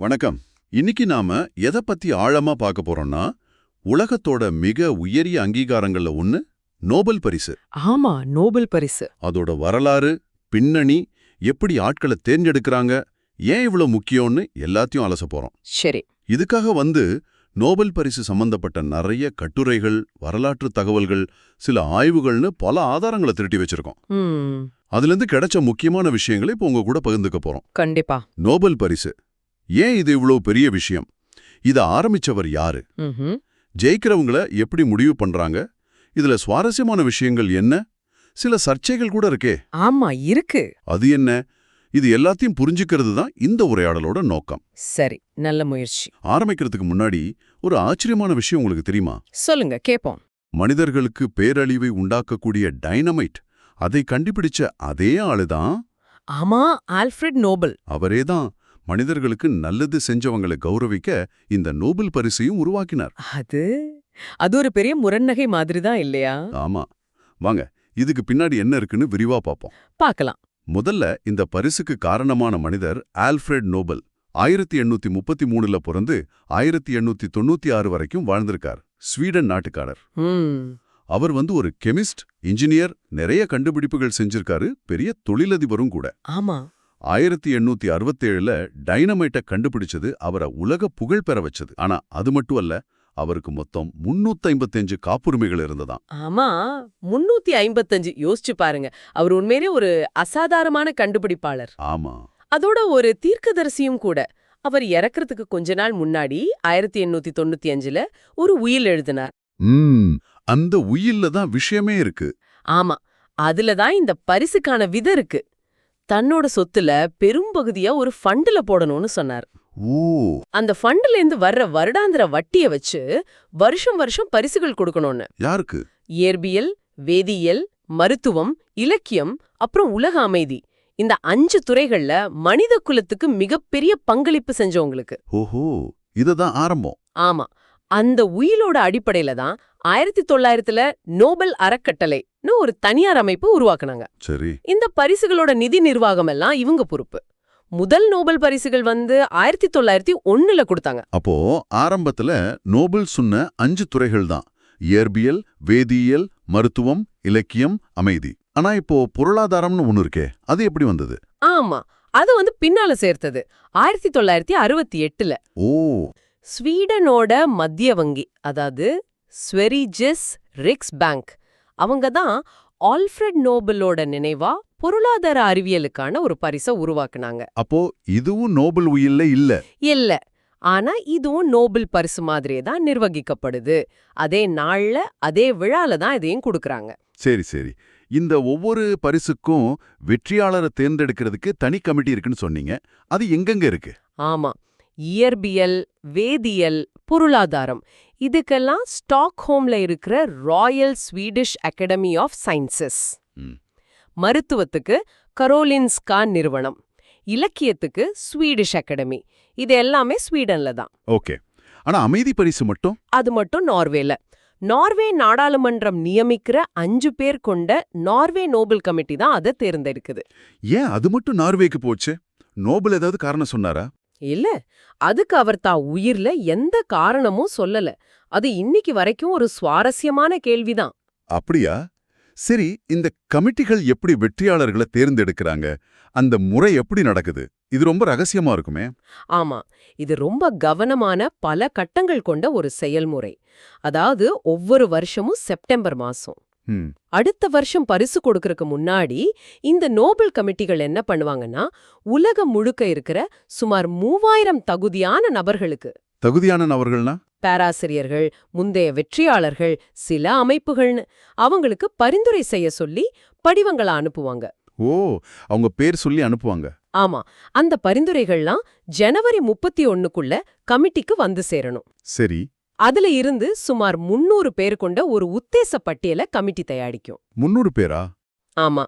வணக்கம். இன்னைக்கு நாம எதை பத்தி ஆழமா பார்க்க போறோம்னா உலகத்தோட மிக உயரிய அங்கீகாரங்கள்ல ஒண்ணு நோபல் பரிசு. ஆமா நோபல் பரிசு. அதோட வரலாறு பின்னணி எப்படி ஆட்களை தேர்ந்தெடுக்கறாங்க ஏன் இவ்வளவு முக்கியம்னு எல்லாத்தையும் அலச போறோம். சரி. இதுக்காக வந்து நோபல் பரிசு சம்பந்தப்பட்ட நிறைய கட்டுரைகள் வரலாற்று தகவல்கள் சில ஆய்வுகள்னு பல ஆதாரங்களை திரட்டி வச்சிருக்கோம். ம். அதிலிருந்து கிடைச்ச முக்கியமான விஷயங்களை இப்போ உங்க கூட பகிர்ந்துக்க போறோம். கண்டிப்பா. நோபல் பரிசு. ஏன் இது இவ்வளவு பெரிய விஷயம்? இத ஆரம்பிச்சவர் யாரு. ஜெயிக்கிறவங்கள எப்படி முடிவு பண்றாங்க? இதுல சுவாரஸ்யமான விஷயங்கள் என்ன? சில சர்ச்சைகள் கூட இருக்கே. ஆமா இருக்கு. அது என்ன? இது எல்லாத்தையும் புரிஞ்சுக்கிறது தான் இந்த உரையாடலோட நோக்கம். சரி நல்ல முயற்சி. ஆரம்பிக்கிறதுக்கு முன்னாடி ஒரு ஆச்சரியமான விஷயம் உங்களுக்கு தெரியுமா? சொல்லுங்க கேப்போம். மனிதர்களுக்கு பேரழிவை உண்டாக்கக்கூடிய டைனமைட் அதை கண்டுபிடிச்ச அதே ஆளுதான் ஆமா ஆல்ஃபிரட் நோபல். அவரேதான் மனிதர்களுக்கு நல்லது செஞ்சவங்களை கௌரவிக்க இந்த நோபல் பரிசையும் உருவாக்கினார். அது? அது ஒரு பெரிய முரண்நகை மாதிரி தான் இல்லையா? ஆமா. வாங்க இதுக்கு பின்னாடி என்ன இருக்குன்னு விரிவா பார்ப்போம் பார்க்கலாம் முதல்ல இந்த பரிசுக்கு காரணமான மனிதர் ஆல்ஃபிரட் நோபல் ஆயிரத்தி எண்ணூத்தி முப்பத்தி மூணுல பிறந்து ஆயிரத்தி எண்ணூத்தி தொண்ணூத்தி ஆறு வரைக்கும் வாழ்ந்திருக்கார். ஸ்வீடன் நாட்டுக்காரர். அவர் வந்து ஒரு கெமிஸ்ட் இன்ஜினியர் நிறைய கண்டுபிடிப்புகள் செஞ்சிருக்காரு பெரிய தொழிலதிபரும் கூட. ஆமா. ஆயிரத்தி எண்ணூத்தி அறுபத்தேழுல டைனமைட்டை கண்டுபிடிச்சது அவரை உலக புகழ் பெற வச்சது. ஆனா அது மட்டும் அல்ல அவருக்கு மொத்தம் முன்னூத்தி காப்புரிமைகள் இருந்ததாம். ஆமா முன்னூத்தி ஐம்பத்தஞ்சு. யோசிச்சு பாருங்க. அவர் உண்மையிலே ஒரு அசாதாரணமான கண்டுபிடிப்பாளர். ஆமா. அதோட ஒரு தீர்க்கதரிசியும் கூட. அவர் இறக்கறதுக்கு கொஞ்ச நாள் முன்னாடி ஆயிரத்தி எண்ணூத்தி தொண்ணூத்தி அஞ்சுல ஒரு உயில் எழுதினார். அந்த உயில்ல தான் விஷயமே இருக்கு. ஆமா அதுல தான் இந்த பரிசுக்கான வித இருக்கு. தன்னோட சொத்துல பெரும்பகுதியா ஒரு ஃபண்டுல போடணும்னு சொன்னார். ஓ. அந்த ஃபண்டுல இருந்து வர்ற வருடாந்திர வட்டிய வச்சு வருஷம் வருஷம் பரிசுகள் கொடுக்கணும்னு. யாருக்கு? இயற்பியல் வேதியியல் மருத்துவம் இலக்கியம் அப்புறம் உலக அமைதி. இந்த அஞ்சு துறைகள்ல மனித குலத்துக்கு மிகப்பெரிய பங்களிப்பு செஞ்சவங்களுக்கு. ஓஹோ. இததான் ஆரம்பம். ஆமா. அந்த உயிலோட அடிப்படையில தான் ஆயிரத்தி தொள்ளாயிரத்துல நோபல் அறக்கட்டளைன்னு ஒரு தனியார் அமைப்பு உருவாக்குனாங்க. சரி. இந்த பரிசுகளோட நிதி நிர்வாகம் எல்லாம் இவங்க பொறுப்பு. முதல் நோபல் பரிசுகள் வந்து ஆயிரத்தி தொள்ளாயிரத்தி ஒண்ணுல கொடுத்தாங்க. அப்போ ஆரம்பத்துல நோபல் சொன்ன அஞ்சு துறைகள் தான். இயற்பியல் வேதியியல் மருத்துவம் இலக்கியம் அமைதி. ஆனா இப்போ பொருளாதாரம்னு ஒண்ணு இருக்கே அது எப்படி வந்தது? ஆமா அது வந்து பின்னால சேர்த்தது. ஆயிரத்தி தொள்ளாயிரத்தி அறுபத்தி எட்டுல ஓ. ஸ்வீடனோட மத்திய வங்கி அதாவது ஸ்வெரிஜெஸ் ரிக்ஸ் பேங்க் அவங்க தான் ஆல்ஃபிரட் நோபலோட நினைவா பொருளாதார அறிவியலுக்கான ஒரு பரிசை உருவாக்குனாங்க. அப்போ இதுவும் நோபல் உயில்ல இல்ல? இல்ல. ஆனா இதுவும் நோபல் பரிசு மாதிரியே தான் நிர்வகிக்கப்படுது. அதே நாள்ல அதே விழால தான் இதையும் கொடுக்கறாங்க. சரி சரி. இந்த ஒவ்வொரு பரிசுக்கும் வெற்றியாளரை தேர்ந்தெடுக்கிறதுக்கு தனி கமிட்டி இருக்குன்னு சொன்னீங்க. அது எங்கெங்க இருக்கு? ஆமா. இயற்பியல் வேதியியல் பொருளாதாரம். இதுக்கெல்லாம் ஸ்டாக்ஹோம்ல இருக்கிற Royal Swedish Academy of Sciences. மருத்துவத்துக்கு கரோலின்ஸ்கா நிறுவனம். இலக்கியத்துக்கு ஸ்வீடிஷ் அகாடமி. இது எல்லாமே ஸ்வீடன்ல தான். ஓகே. ஆனா அமைதி பரிசு மட்டும்? அது மட்டும் நார்வேல. நார்வே நாடாளுமன்றம் நியமிக்கிற அஞ்சு பேர் கொண்ட நார்வே நோபல் கமிட்டி தான் அதை தேர்ந்தெடுக்குது. ஏன் அது மட்டும் நார்வேக்கு போச்சு? நோபல் ஏதாவது காரணம் சொன்னாரா? இல்ல அதுக்கு அவர் தா உயிர்ல எந்த காரணமும் சொல்லல. அது இன்னைக்கு வரைக்கும் ஒரு சுவாரஸ்யமான கேள்விதான். அப்படியா? சரி இந்த கமிட்டிகள் எப்படி வெற்றியாளர்களை தேர்ந்தெடுக்கிறாங்க? அந்த முறை எப்படி நடக்குது? இது ரொம்ப ரகசியமா இருக்குமே. ஆமா இது ரொம்ப கவனமான பல கட்டங்கள் கொண்ட ஒரு செயல்முறை. அதாவது ஒவ்வொரு வருஷமும் செப்டம்பர் மாசம். அடுத்த வருஷம் பரிசு கொடுக்கறதுக்கு முன்னாடி இந்த நோபல் கமிட்டிகள் என்ன பண்ணுவாங்கன்னா உலகம் முழுக்க இருக்கிற சுமார் மூவாயிரம் தகுதியான நபர்களுக்கு தகுதியான நபர்கள்னா? பேராசிரியர்கள் முந்தைய வெற்றியாளர்கள் சில அமைப்புகள்னு அவங்களுக்கு பரிந்துரை செய்ய சொல்லி படிவங்களை அனுப்புவாங்க. ஓ அவங்க பேர் சொல்லி அனுப்புவாங்க. ஆமா அந்த பரிந்துரைகள்லாம் ஜனவரி முப்பத்தி ஒண்ணுக்குள்ள கமிட்டிக்கு வந்து சேரணும். சரி. அதுல இருந்து சுமார் முன்னூறு பேர் கொண்ட ஒரு உத்தேச பட்டியலை கமிட்டி தயாரிக்கும். முன்னூறு பேரா? ஆமா.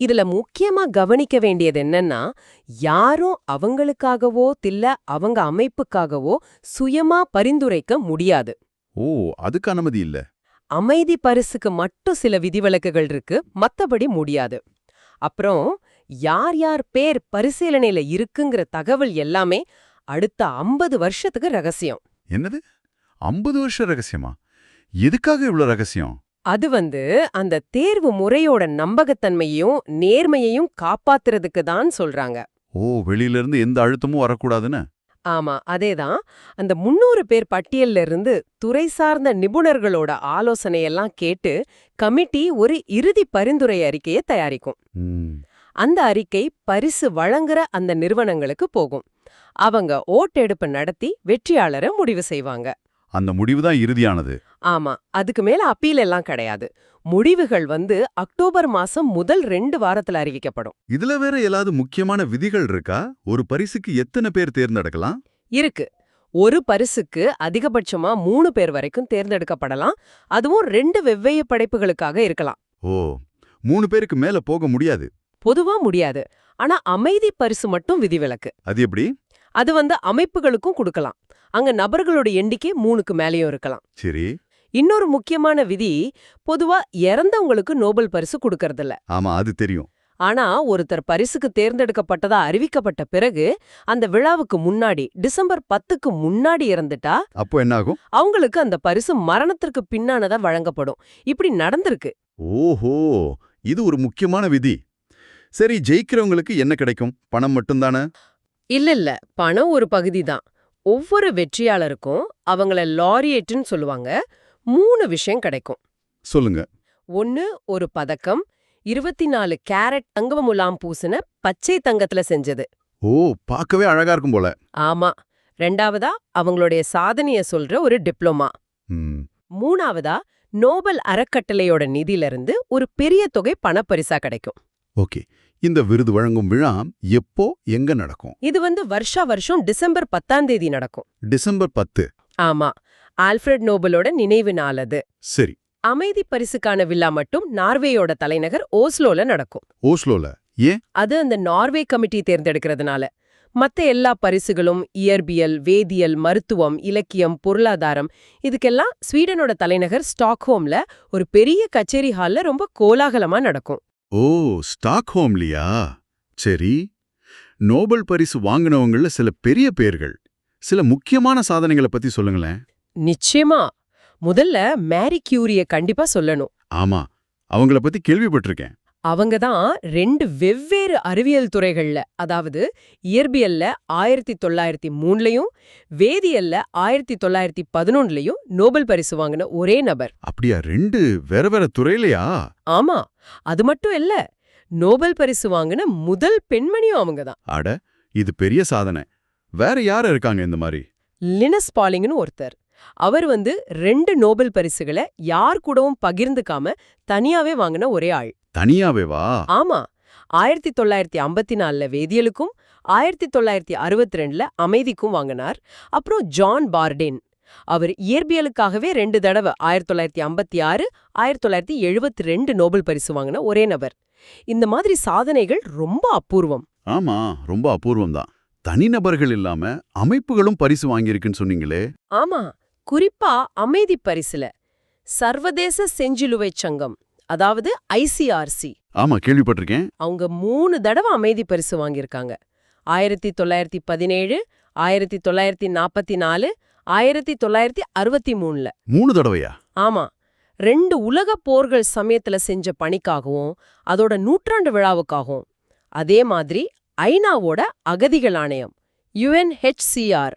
இதுல முக்கியமா கவனிக்க வேண்டியது என்னன்னா யாரும் அவங்களுக்காகவோ தில்ல அவங்க அமைப்புக்காகவோ சுயமா பரிந்துரைக்க முடியாது. ஓ அதுக்கு அனுமதி இல்ல. அமைதி பரிசுக்கு மட்டும் சில விதிவிலக்குகள் இருக்கு மத்தபடி முடியாது. அப்புறம் யார் யார் பேர் பரிசீலனையில இருக்குங்கிற தகவல் எல்லாமே அடுத்த ஐம்பது வருஷத்துக்கு ரகசியம். என்னது? ஐம்பது வருஷ ரகசியமா? எதுக்காக இவ்ளோ ரகசியம்? அது வந்து அந்த தேர்வு முறையோட நம்பகத்தன்மையையும் நேர்மையையும் காப்பாத்துறதுக்கு தான் சொல்றாங்க. ஓ வெளியில இருந்து எந்த அழுத்தமும் வரக்கூடாதுன்னு? ஆமா அதேதான். அந்த முன்னூறு பேர் பட்டியல்ல இருந்து துறை சார்ந்த நிபுணர்களோட ஆலோசனையெல்லாம் கேட்டு கமிட்டி ஒரு இறுதி பரிந்துரை அறிக்கையை தயாரிக்கும். அந்த அறிக்கை பரிசு வழங்குற அந்த நிறுவனங்களுக்கு போகும். அவங்க ஓட்டெடுப்பு நடத்தி வெற்றியாளரை முடிவு செய்வாங்க. அந்த முடிவு தான் இறுதியானது. ஆமா அதுக்கு மேல அப்பீல் எல்லாம் கிடையாது. முடிவுகள் வந்து அக்டோபர் மாசம் முதல் ரெண்டு வாரத்துல அறிவிக்கப்படும். இதுல வேற ஏதாவது முக்கியமான விதிகள் இருக்கா? ஒரு பரிசுக்கு எத்தனை பேர் தேர்ந்தெடுக்கலாம்? இருக்கு. ஒரு பரிசுக்கு அதிகபட்சமா மூணு பேர் வரைக்கும் தேர்ந்தெடுக்கப்படலாம். அதுவும் ரெண்டு வெவ்வேறு படைப்புகளுக்காக இருக்கலாம். ஓ மூணு பேருக்கு மேல போக முடியாது. பொதுவா முடியாது. ஆனா அமைதி பரிசு மட்டும் விதிவிலக்கு. அது எப்படி? அது வந்து அமைப்புகளுக்கும் கொடுக்கலாம். அங்க நபர்களோட எண்ணிக்கை மூணுக்கு மேலேயும் இருக்கலாம். சரி. இன்னொரு முக்கியமான விதி பொதுவா இறந்தவங்களுக்கு நோபல் பரிசு கொடுக்கறதில்ல. ஆமா அது தெரியும். ஆனா ஒருத்தர் பரிசுக்கு தேர்ந்தெடுக்கப்பட்டதா அறிவிக்கப்பட்ட பிறகு அந்த விழாவுக்கு முன்னாடி டிசம்பர் பத்துக்கு முன்னாடி இறந்துட்டா அப்போ என்ன ஆகும் அவங்களுக்கு அந்த பரிசு மரணத்திற்கு பின்னானதா வழங்கப்படும். இப்படி நடந்திருக்கு. ஓஹோ! இது ஒரு முக்கியமான விதி. சரி ஜெயிக்கிறவங்களுக்கு என்ன கிடைக்கும்? பணம் மட்டும்தானே? இல்ல இல்ல. பணம் ஒரு பகுதி தான் ஒவ்வொரு வெற்றியாளருக்கும் அவங்கள லாரியேட்டுன்னு சொல்லுவாங்க. மூணு விஷயம் கிடைக்கும். சொல்லுங்க. ஒன்னு ஒரு பதக்கம். இருபத்தி நாலு கேரட் தங்க முலாம் பூசின பச்சை தங்கத்துல செஞ்சது. ஓ பார்க்கவே அழகா இருக்கும் போல. ஆமா. ரெண்டாவதா அவங்களுடைய சாதனைய சொல்ற ஒரு டிப்ளமா. மூணாவதா நோபல் அறக்கட்டளையோட நிதியிலிருந்து ஒரு பெரிய தொகை பணப்பரிசா கிடைக்கும். ஓகே. இந்த விருது வழங்கும் விழா எப்போ எங்க நடக்கும்? இது வந்து வருஷா வருஷம் டிசம்பர் பத்தாம் தேதி நடக்கும். டிசம்பர் பத்து. ஆமா. ஆல்ஃபிரட் நோபலோட நினைவு நாள் அது. சரி. அமைதி பரிசுக்கான விழா மட்டும் நார்வேயோட தலைநகர் ஓஸ்லோல நடக்கும். ஓஸ்லோல? ஏன்? அது அந்த நார்வே கமிட்டி தேர்ந்தெடுக்கிறதுனால. மத்த எல்லா பரிசுகளும் இயற்பியல் வேதியியல் மருத்துவம் இலக்கியம் பொருளாதாரம் இதுக்கெல்லாம் ஸ்வீடனோட தலைநகர் ஸ்டாக்ஹோம்ல ஒரு பெரிய கச்சேரி ஹால்ல ரொம்ப கோலாகலமா நடக்கும். ஓ ஸ்டாக்ஹோம்லியா? சரி. நோபல் பரிசு வாங்கினவங்கள சில பெரிய பேர்கள். சில முக்கியமான சாதனைகளை பத்தி சொல்லுங்களேன். நிச்சயமா. முதல்ல மேரி கியூரிய கண்டிப்பா சொல்லணும். ஆமா. அவங்கள பத்தி கேள்விப்பட்டிருக்கேன். அவங்க தான் ரெண்டு வெவ்வேறு அறிவியல் துறைகள்ல அதாவது இயற்பியல்ல ஆயிரத்தி தொள்ளாயிரத்தி மூணுலயும் வேதியியல்ல ஆயிரத்தி தொள்ளாயிரத்தி பதினொன்னுலயும் நோபல் பரிசு வாங்கின ஒரே நபர். அப்படியா? ரெண்டு வேற வேற துறையிலையா? ஆமா. அது மட்டும் இல்ல நோபல் பரிசு வாங்கின முதல் பெண்மணியும் அவங்க தான் அட இது பெரிய சாதனை. வேற யார் இருக்காங்க இந்த மாதிரி? லினஸ் பாலிங்னு ஒருத்தர். அவர் வந்து ரெண்டு நோபல் பரிசுகளை யார் கூடவும் பகிர்ந்துக்காம தனியாவே வாங்கின ஒரே ஆள். தனியாவே வா ஆமா. ஆயிரத்தி தொள்ளாயிரத்தி ஐம்பத்தி நாலுல வேதியியலுக்கும் ஆயிரத்தி தொள்ளாயிரத்தி அறுபத்தி ரெண்டுல அமைதிக்கும் வாங்கினார். அப்புறம் ஜான் பார்டென். அவர் இயற்பியலுக்காகவே ரெண்டு தடவை ஆயிரத்தி தொள்ளாயிரத்தி ஐம்பத்தி ஆறு ஆயிரத்தி தொள்ளாயிரத்தி எழுபத்தி ரெண்டு நோபல் பரிசு வாங்கின ஒரே நபர். இந்த மாதிரி சாதனைகள் ரொம்ப அபூர்வம். ஆமா ரொம்ப அபூர்வம் தான். தனிநபர்கள் இல்லாம அமைப்புகளும் பரிசு வாங்கியிருக்குன்னு சொன்னீங்களே. ஆமா. குறிப்பா அமைதி பரிசுல. சர்வதேச செஞ்சிலுவை சங்கம் அதாவது ஐசிஆர்சி ஆமா கேள்விப்பட்டிருக்கேன். அவங்க மூணு தடவை அமைதி பரிசு வாங்கியிருக்காங்க. ஆயிரத்தி தொள்ளாயிரத்தி பதினேழு ஆயிரத்தி தொள்ளாயிரத்தி நாற்பத்தி நாலு ஆயிரத்தி தொள்ளாயிரத்தி அறுபத்தி மூணுல. மூணு தடவையா? ஆமா. ரெண்டு உலக போர்கள் சமயத்துல செஞ்ச பணிக்காகவும் அதோட நூற்றாண்டு விழாவுக்காகவும். அதே மாதிரி ஐநாவோட அகதிகள் ஆணையம் யுஎன்ஹெச்சிஆர்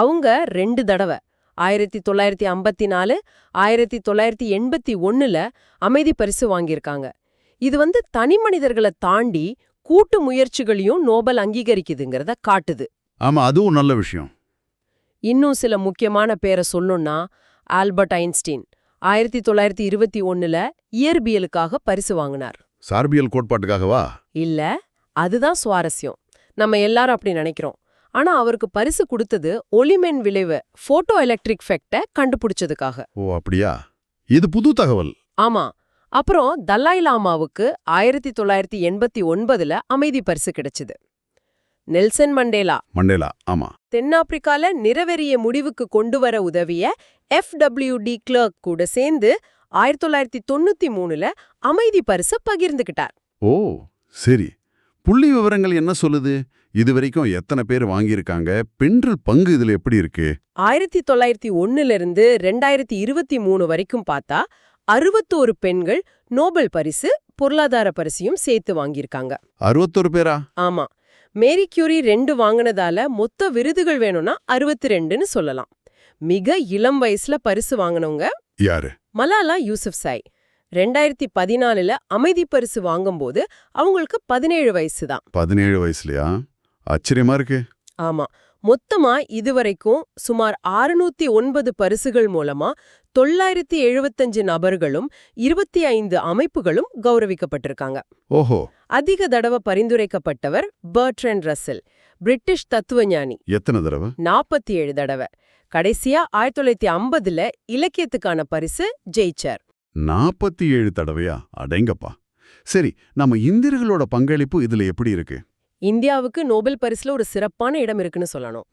அவங்க ரெண்டு தடவை. ஆயிரத்தி தொள்ளாயிரத்தி ஐம்பத்தி நாலு ஆயிரத்தி தொள்ளாயிரத்தி எண்பத்தி ஒண்ணுல அமைதி பரிசு வாங்கியிருக்காங்க. இது வந்து தனி மனிதர்களை தாண்டி கூட்டு முயற்சிகளையும் நோபல் அங்கீகரிக்குதுங்கிறத காட்டுது. ஆமா அதுவும் நல்ல விஷயம். இன்னும் சில முக்கியமான பேரை சொல்லணும்னா ஆல்பர்ட் ஐன்ஸ்டீன். ஆயிரத்தி தொள்ளாயிரத்தி இருபத்தி ஒண்ணுல இயற்பியலுக்காக பரிசு வாங்கினார். சார்பியல் கோட்பாட்டுக்காகவா? இல்ல அதுதான் சுவாரஸ்யம். நம்ம எல்லாரும் அப்படி நினைக்கிறோம். ஆனா அவருக்கு பரிசு கொடுத்தது ஒளிமென் விளைவு போட்டோ எலக்ட்ரிக் ஃபெக்ட கண்டுபிடிச்சதுக்காக. ஓ அப்படியா? இது புது தகவல். ஆமா. அப்புறம் தலாய் லாமாவுக்கு ஆயிரத்தி தொள்ளாயிரத்தி எண்பத்தி ஒன்பதுல அமைதி பரிசு கிடைச்சது. Nelson Mandela. மண்டேலா ஆமா. தென்னாப்பிரிக்கால நிறவெறிய முடிவுக்கு கொண்டு வர உதவிய எஃப் டி கிளர்க் கூட சேர்ந்து ஆயிரத்தி தொள்ளாயிரத்தி தொண்ணூத்தி மூணுல அமைதி பரிச பகிர்ந்துகிட்டார். ஓ சரி. புள்ளி விவரங்கள் என்ன சொல்லுது? இது வரைக்கும் எத்தனை பேர் வாங்கியிருக்காங்க? பெண்கள் பங்கு இதுல எப்படி இருக்கு? ஆயிரத்தி தொள்ளாயிரத்தி ஒன்னுல இருந்து ரெண்டாயிரத்தி இருபத்தி மூணு வரைக்கும் பார்த்தா அறுபத்தோரு பெண்கள் நோபல் பரிசு பொருளாதார பரிசையும் சேர்த்து வாங்கியிருக்காங்க. அறுபத்தொரு பேரா? ஆமா. மேரி கியூரி ரெண்டு வாங்கினதால மொத்த விருதுகள் வேணும்னா அறுபத்தி ரெண்டுன்னு சொல்லலாம். மிக இளம் வயசுல பரிசு வாங்கினவங்க யாரு? மலாலா யூசுப்சாய் ரெண்டாயிரத்தி பதினாலுல அமைதி பரிசு வாங்கும்போது அவங்களுக்கு பதினேழு வயசு தான். பதினேழு வயசுலயா? ஆச்சரியமா இருக்கு. ஆமா. மொத்தமா இதுவரைக்கும் சுமார் 609 ஒன்பது பரிசுகள் மூலமா தொள்ளாயிரத்தி எழுபத்தஞ்சு நபர்களும் இருபத்தி ஐந்து அமைப்புகளும் கௌரவிக்கப்பட்டிருக்காங்க. ஓஹோ. அதிக தடவை பரிந்துரைக்கப்பட்டவர் பர்ட்ரன் ரசல் பிரிட்டிஷ் தத்துவஞானி. எத்தனை தடவை? நாற்பத்தி ஏழு தடவை. கடைசியா ஆயிரத்தி தொள்ளாயிரத்தி ஐம்பதுல இலக்கியத்துக்கான பரிசு ஜெயிச்சார். நாற்பத்தி ஏழு தடவையா? அடேங்கப்பா. சரி நம்ம இந்தியர்களோட பங்களிப்பு இதுல எப்படி இருக்கு? இந்தியாவுக்கு நோபல் பரிசுல ஒரு சிறப்பான இடம் இருக்குன்னு சொல்லணும்.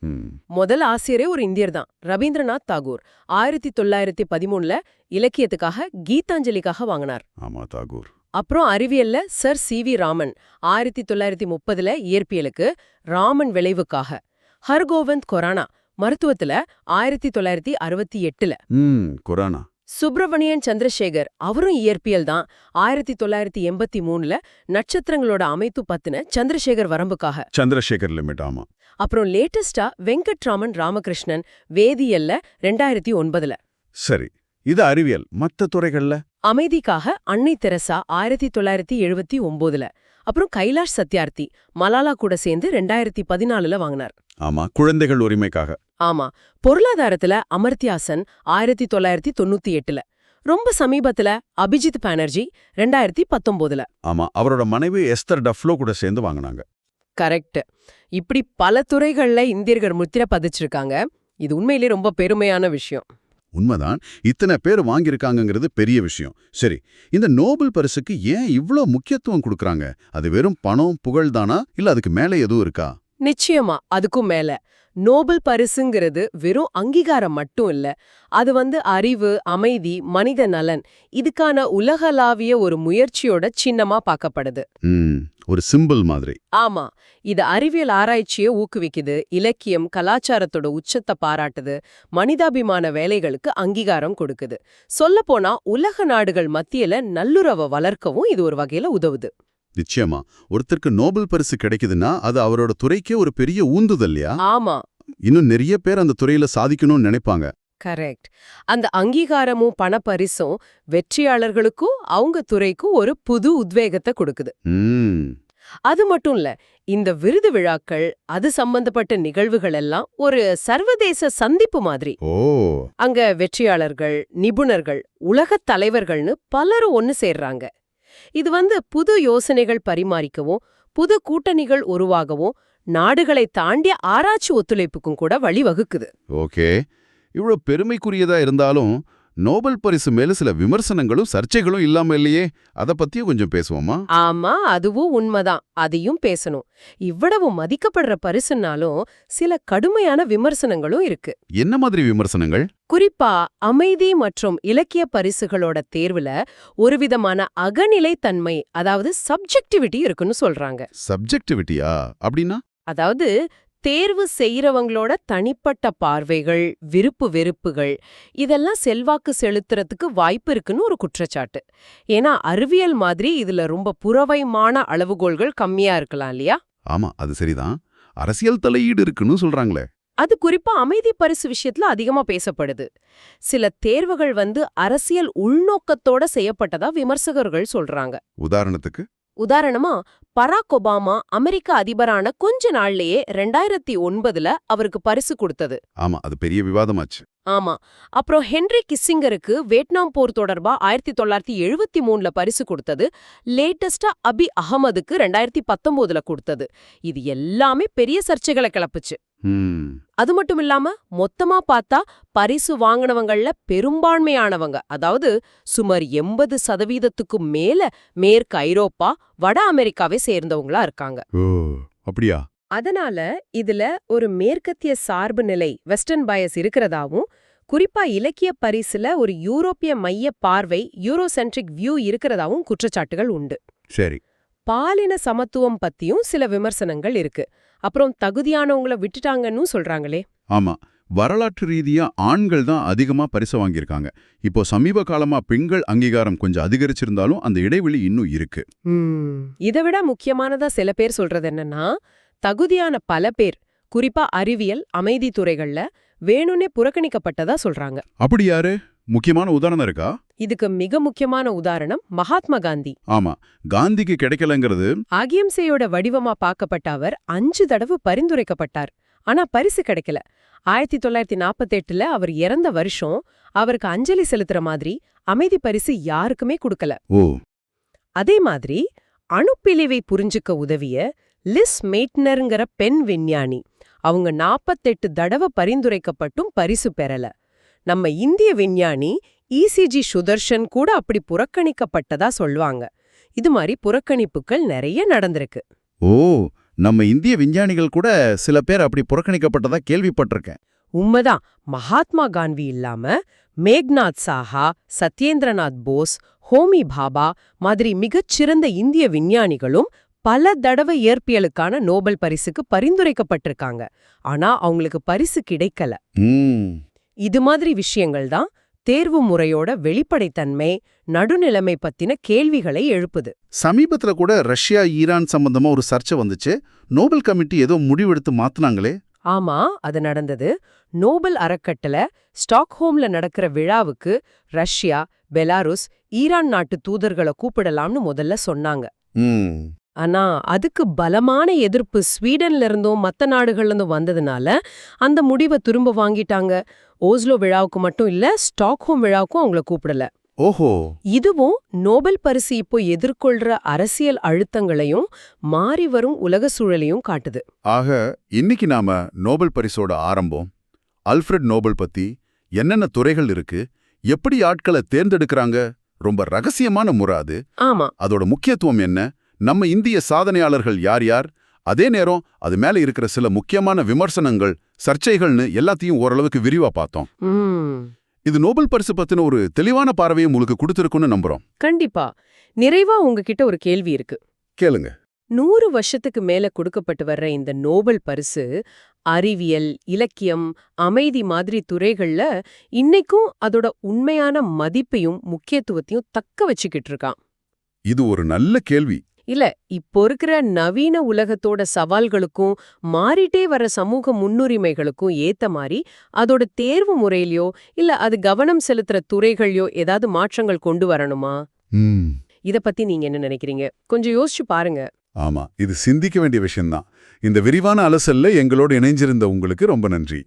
முதல் ஆசிரியரே ஒரு இந்தியர் தான் ரவீந்திரநாத் தாகூர். ஆயிரத்தி தொள்ளாயிரத்தி பதிமூணுல இலக்கியத்துக்காக கீதாஞ்சலிக்காக வாங்கினார். ஆமா தாகூர். அப்புறம் அறிவியல்ல சர் சி வி ராமன் ஆயிரத்தி தொள்ளாயிரத்தி முப்பதுல இயற்பியலுக்கு ராமன் விளைவுக்காக. ஹர்கோவிந்த் கொரானா மருத்துவத்துல ஆயிரத்தி தொள்ளாயிரத்தி அறுபத்தி எட்டுல. குரானா. சுப்பிரமணியன் சந்திரசேகர் அவரும் இயற்பியல் தான். ஆயிரத்தி தொள்ளாயிரத்தி எண்பத்தி மூணுல நட்சத்திரங்களோட அமைப்பு பத்தின சந்திரசேகர் வரம்புக்காக. சந்திரசேகர் லிமிட் ஆமா. அப்புறம் லேட்டஸ்டா வெங்கட்ராமன் ராமகிருஷ்ணன் வேதியியல்ல ரெண்டாயிரத்தி ஒன்பதுல. சரி இது அறிவியல். மத்த துறைகள்ல? அமைதிக்காக அன்னை தெரசா ஆயிரத்தி தொள்ளாயிரத்தி எழுபத்தி ஒன்பதுல அப்புறம் கைலாஷ் சத்யார்த்தி மலாலா கூட சேர்ந்து ரெண்டாயிரத்தி பதினாலுல வாங்கினார். ஆமா குழந்தைகள் உரிமைக்காக. ஆமா பொருளாதாரத்துல அமர்த்தியாசன் ஆயிரத்தி தொள்ளாயிரத்தி தொண்ணூத்தி எட்டுல. ரொம்ப சமீபத்துல அபிஜித் பானர்ஜி ரெண்டாயிரத்தி பத்தொன்பதுல ஆமா அவரோட மனைவி எஸ்தர் டஃப்லோ கூட சேர்ந்து வாங்கினாங்க. கரெக்ட். இப்படி பல துறைகள்ல இந்தியர்கள் முத்திர பதிச்சிருக்காங்க. இது உண்மையிலே ரொம்ப பெருமையான விஷயம். உண்மைதான் இத்தனை பேர் வாங்கியிருக்காங்கங்கிறது பெரிய விஷயம். சரி இந்த நோபல் பரிசுக்கு ஏன் இவ்ளோ முக்கியத்துவம் கொடுக்கறாங்க? அது வெறும் பணம் புகழ் தானா? இல்ல அதுக்கு மேல எதுவும் இருக்கா? நிச்சயமா அதுக்கும் மேல. நோபல் பரிசுங்கிறது வெறும் அங்கீகாரம் மட்டும் இல்ல. அது வந்து அறிவு அமைதி மனித நலன் இதுக்கான உலகளாவிய ஒரு முயற்சியோட சின்னமா பார்க்கப்படுது. ஒரு சிம்பிள் மாதிரி. ஆமா இது அறிவியல் ஆராய்ச்சியை ஊக்குவிக்குது இலக்கியம் கலாச்சாரத்தோட உச்சத்தை பாராட்டுது மனிதாபிமான வேலைகளுக்கு அங்கீகாரம் கொடுக்குது. சொல்லப்போனா உலக நாடுகள் மத்தியில நல்லுறவை வளர்க்கவும் இது ஒரு வகையில உதவுது. நிச்சயமா. ஒருத்தருக்கு நோபல் பரிசு கிடைக்குதுன்னா அது அவரோட துறைக்கே ஒரு பெரிய ஊந்துதல் இல்லையா ஆமா. இன்னும் நிறைய பேர் அந்த துறையில சாதிக்கணும்னு நினைப்பாங்க. கரெக்ட். அந்த அங்கீகாரமும் பணப்பரிசும் வெற்றியாளர்களுக்கும் அவங்க துறைக்கும் ஒரு புது உத்வேகத்தை கொடுக்குது. அது மட்டும் இல்ல இந்த விருது விழாக்கள் அது சம்பந்தப்பட்ட நிகழ்வுகள் எல்லாம் ஒரு சர்வதேச சந்திப்பு மாதிரி. அங்க வெற்றியாளர்கள் நிபுணர்கள் உலகத் தலைவர்கள்னு பலரும் ஒன்னு சேர்றாங்க. இது வந்து புது யோசனைகள் பரிமாறிக்கவும் புது கூட்டணிகள் உருவாகவும் நாடுகளை தாண்டிய ஆராய்ச்சி ஒத்துழைப்புக்கும் கூட வழிவகுக்குது. ஓகே. இவ்வளோ பெருமைக்குரியதா இருந்தாலும் நோபல் பரிசு மேல சில விமர்சனங்களும் சர்ச்சைகளும் இல்லாம இல்லையே? அத பத்தியும் கொஞ்சம் பேசுவோமா? ஆமா அதுவும் உண்மைதான். அதையும் பேசணும். இவ்வளவு மதிக்கப்படுற பரிசுனாலும் சில கடுமையான விமர்சனங்களும் இருக்கு. என்ன மாதிரி விமர்சனங்கள்? குறிப்பா அமைதி மற்றும் இலக்கிய பரிசுகளோட தேர்வுல ஒருவிதமான அகநிலைத்தன்மை அதாவது சப்ஜெக்டிவிட்டி இருக்குன்னு சொல்றாங்க. சப்ஜெக்டிவிட்டியா அப்படின்னா? அதாவது தேர்வு செய்யறவங்களோட தனிப்பட்ட பார்வைகள் விருப்பு வெறுப்புகள் இதெல்லாம் செல்வாக்கு செலுத்துறதுக்கு வாய்ப்பு இருக்குன்னு ஒரு குற்றச்சாட்டு. ஏன்னா அறிவியல் மாதிரி இதுல ரொம்ப புறவைமான அளவுகோல்கள் கம்மியா இருக்கலாம் இல்லையா? ஆமா அது சரிதான். அரசியல் தலையீடு இருக்குன்னு சொல்றாங்களே. அது குறிப்பா அமைதி பரிசு விஷயத்துல அதிகமா பேசப்படுது. சில தேர்வுகள் வந்து அரசியல் உள்நோக்கத்தோட செய்யப்பட்டதா விமர்சகர்கள் சொல்றாங்க. உதாரணத்துக்கு? உதாரணமா பராக் ஒபாமா அமெரிக்க அதிபரான கொஞ்ச நாள்லயே ரெண்டாயிரத்தி ஒன்பதுல அவருக்கு பரிசு கொடுத்தது. ஆமா அது பெரிய விவாதமாச்சு. ஆமா அப்புறம் ஹென்ரி கிஸ்ஸிங்கருக்கு வியட்நாம் போர் தொடர்பா ஆயிரத்தி தொள்ளாயிரத்தி எழுபத்தி மூணுல பரிசு கொடுத்தது லேட்டஸ்டா அபி அகமதுக்கு ரெண்டாயிரத்தி பத்தொன்பதுல கொடுத்தது. இது எல்லாமே பெரிய சர்ச்சைகளை கிளப்புச்சு. அது மட்டும் இல்லாம மொத்தமா பார்த்தா பரிசு வாங்கினவங்கள பெரும்பான்மையானவங்க. அதாவது சுமார் எண்பது சதவீதத்துக்கு மேல மேற்கு ஐரோப்பா வட அமெரிக்காவை சேர்ந்தவங்களா இருக்காங்க. அப்படியா? அதனால இதுல ஒரு மேற்கத்திய சார்பு நிலை வெஸ்டர்ன் பயஸ் இருக்கிறதாவும் குறிப்பா இலக்கிய பரிசுல ஒரு யூரோப்பிய மைய பார்வை யூரோசென்ட்ரிக் வியூ இருக்கிறதாவும் குற்றச்சாட்டுகள் உண்டு. சரி. பாலின சமத்துவம் பத்தியும் சில விமர்சனங்கள் இருக்கு. அப்புறம் தகுதியானவங்கள விட்டுட்டாங்கன்னு சொல்றாங்களே. ஆமா. வரலாற்று ரீதியா ஆண்கள் தான் அதிகமா பரிசு வாங்கியிருக்காங்க. இப்போ சமீப காலமா பெண்கள் அங்கீகாரம் கொஞ்சம் அதிகரிச்சிருந்தாலும் அந்த இடைவெளி இன்னும் இருக்கு. இதை விட முக்கியமானதா சில பேர் சொல்றது என்னன்னா தகுதியான பல பேர் குறிப்பா அறிவியல் அமைதி துறைகள்ல வேணும்னே புறக்கணிக்கப்பட்டதா சொல்றாங்க. அப்படி யாரு? முக்கியமான உதாரணம் இருக்கா? இதுக்கு மிக முக்கியமான உதாரணம் மகாத்மா காந்தி. ஆமா காந்திக்கு கிடைக்கலங்கிறது அகிம்சையோட வடிவமா பார்க்கப்பட்ட அவர் அஞ்சு தடவை பரிந்துரைக்கப்பட்டார். ஆனா பரிசு கிடைக்கல. ஆயிரத்தி தொள்ளாயிரத்தி நாற்பத்தெட்டுல அவர் இறந்த வருஷம் அவருக்கு அஞ்சலி செலுத்துற மாதிரி அமைதி பரிசு யாருக்குமே கொடுக்கல. ஓ. அதே மாதிரி அணுப்பிழிவை புரிஞ்சுக்க உதவிய லிஸ் மெய்ட்னருங்கிற பெண் விஞ்ஞானி அவங்க நாற்பத்தெட்டு தடவை பரிந்துரைக்கப்பட்டும் பரிசு பெறல. நம்ம இந்திய விஞ்ஞானி இசிஜி சுதர்ஷன் கூட அப்படி புறக்கணிக்கப்பட்டதா சொல்வாங்க இது மாதிரி புறக்கணிப்புகள் நிறைய நடந்திருக்கு. ஓ நம்ம இந்திய விஞ்ஞானிகள் கூட சில பேர் அப்படி புறக்கணிக்கப்பட்டதா கேள்விப்பட்டிருக்கேன். உண்மைதான். மகாத்மா காந்தி இல்லாம மேக்நாத் சாஹா சத்யேந்திரநாத் போஸ் ஹோமி பாபா மாதிரி மிகச்சிறந்த இந்திய விஞ்ஞானிகளும் பல தடவை இயற்பியலுக்கான நோபல் பரிசுக்கு பரிந்துரைக்கப்பட்டிருக்காங்க. ஆனா அவங்களுக்கு பரிசு கிடைக்கல. இது மாதிரி விஷயங்கள் தான் தேர்வு முறையோட வெளிப்படைத்தன்மை நடுநிலைமை பத்தின கேள்விகளை எழுப்புது. சமீபத்துல கூட ரஷ்யா ஈரான் சம்பந்தமா ஒரு சர்ச்சை வந்துச்சு. நோபல் கமிட்டி ஏதோ முடிவெடுத்து மாத்துனாங்களே. ஆமா அது நடந்தது. நோபல் அறக்கட்டளை ஸ்டாக்ஹோம்ல நடக்கிற விழாவுக்கு ரஷ்யா பெலாருஸ் ஈரான் நாட்டு தூதர்களை கூப்பிடலாம்னு முதல்ல சொன்னாங்க. ம். ஆனா அதுக்கு பலமான எதிர்ப்பு ஸ்வீடன்ல இருந்தும் மத்த நாடுகள்ல இருந்தும் வந்ததுனால அந்த முடிவை திரும்ப வாங்கிட்டாங்க. ஓஸ்லோ விழாவுக்கு மட்டும் இல்ல ஸ்டாக்ஹோம் விழாவுக்கும் அவங்கள கூப்பிடல. ஓஹோ! இதுவும் நோபல் பரிசு இப்போ எதிர்கொள்ற அரசியல் அழுத்தங்களையும் மாறி வரும் உலக சூழலையும் காட்டுது. ஆக இன்னைக்கு நாம நோபல் பரிசோட ஆரம்பம். அல்ஃபிரட் நோபல் பத்தி என்னென்ன துறைகள் இருக்கு எப்படி ஆட்களை தேர்ந்தெடுக்கறாங்க ரொம்ப ரகசியமான முறை அது. ஆமா. அதோட முக்கியத்துவம் என்ன நம்ம இந்திய சாதனையாளர்கள் யார் யார்? அதே நேரம் அது மேல இருக்கிற சில முக்கியமான விமர்சனங்கள் சர்ச்சைகள்னு எல்லாத்தையும் ஓரளவுக்கு விரிவா பார்த்தோம். இது நோபல் பரிசு பத்தின ஒரு தெளிவான பார்வையை உங்களுக்கு கொடுத்திருக்குன்னு நம்புறோம். கண்டிப்பா. நிறைவா உங்ககிட்ட ஒரு கேள்வி இருக்கு. கேளுங்க. நூறு வருஷத்துக்கு மேல கொடுக்கப்பட்டு வர்ற இந்த நோபல் பரிசு அறிவியல் இலக்கியம் அமைதி மாதிரி துறைகள்ல இன்னைக்கும் அதோட உண்மையான மதிப்பையும் முக்கியத்துவத்தையும் தக்க வச்சுக்கிட்டு இருக்கான். இது ஒரு நல்ல கேள்வி. இல்ல இப்போ இருக்கிற நவீன உலகத்தோட சவால்களுக்கும் மாறிட்டே வர சமூக முன்னுரிமைகளுக்கும் ஏத்த மாதிரி அதோட தேர்வு முறையிலயோ இல்ல அது கவனம் செலுத்துற துறைகள்லயோ ஏதாவது மாற்றங்கள் கொண்டு வரணுமா? இத பத்தி நீங்க என்ன நினைக்கிறீங்க? கொஞ்சம் யோசிச்சு பாருங்க. ஆமா இது சிந்திக்க வேண்டிய விஷயம்தான். இந்த விரிவான அலசல்ல எங்களோடு இணைஞ்சிருந்த உங்களுக்கு ரொம்ப நன்றி.